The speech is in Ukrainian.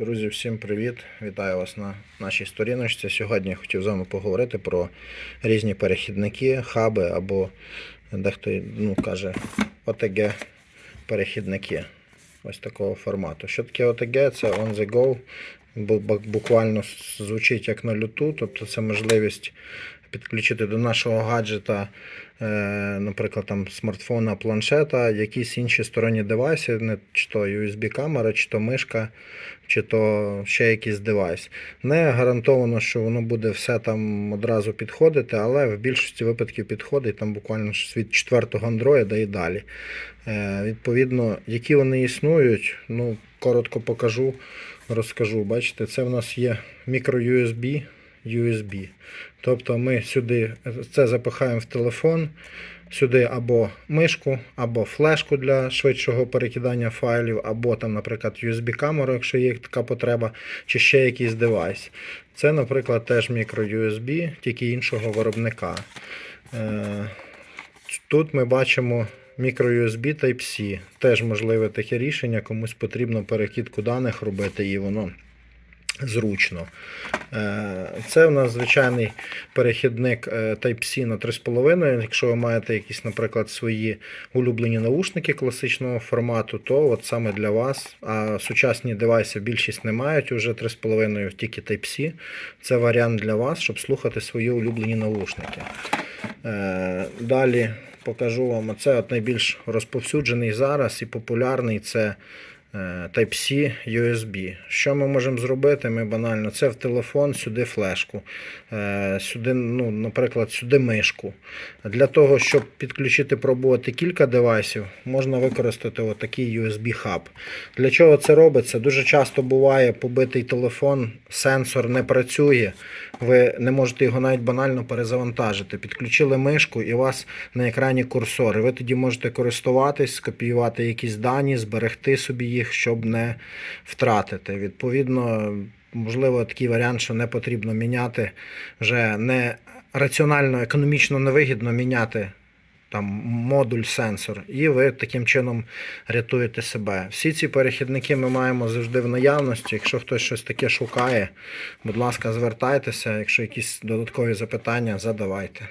Друзі, всім привіт! Вітаю вас на нашій сторіночці. Сьогодні я хотів з вами поговорити про різні перехідники, хаби або дехто ну, каже OTG перехідники ось такого формату. Що таке OTG? Це on the go. бу- бу- Буквально звучить як на люту, тобто це можливість підключити до нашого гаджета, е, наприклад, там смартфона, планшета, якісь інші сторонні девайси, не чи то USB-камера, чи то мишка, чи то ще якийсь девайс. Не гарантовано, що воно буде все там одразу підходити, але в більшості випадків підходить там буквально від 4-го Android і далі. Е, Відповідно, які вони існують, ну, коротко покажу, розкажу. Бачите, це в нас є мікро-USB, USB. Тобто ми сюди це запихаємо в телефон, сюди або мишку, або флешку для швидшого перекидання файлів, або там, наприклад, USB-камеру, якщо є така потреба, чи ще якийсь девайс. Це, наприклад, теж мікро-USB, тільки іншого виробника. Е, Тут ми бачимо microUSB Type-C. Теж можливе таке рішення, комусь потрібно перекидку даних робити і воно зручно. Е, Це у нас звичайний перехідник е, Type-C на 3,5. Якщо ви маєте якісь, наприклад, свої улюблені наушники класичного формату, то от саме для вас. А сучасні девайси більшість не мають уже 3,5, тільки Type-C. Це варіант для вас, щоб слухати свої улюблені наушники. Е, Далі покажу вам оце от найбільш розповсюджений зараз і популярний це Type-C USB. Що ми можемо зробити? Ми банально це в телефон, сюди флешку, е, сюди, ну, наприклад, сюди мишку. Для того, щоб підключити, пробувати кілька девайсів, можна використати отакий USB-хаб. Для чого це робиться? Дуже часто буває побитий телефон, сенсор не працює, ви не можете його навіть банально перезавантажити. Підключили мишку і у вас на екрані курсор. Ви тоді можете користуватись, скопіювати якісь дані, зберегти собі їх, щоб не втратити. Відповідно, можливо, такий варіант, що не потрібно міняти вже не раціонально, економічно невигідно міняти там модуль сенсор, і ви таким чином рятуєте себе. Всі ці перехідники ми маємо завжди в наявності. Якщо хтось щось таке шукає, будь ласка, звертайтеся. Якщо якісь додаткові запитання, задавайте.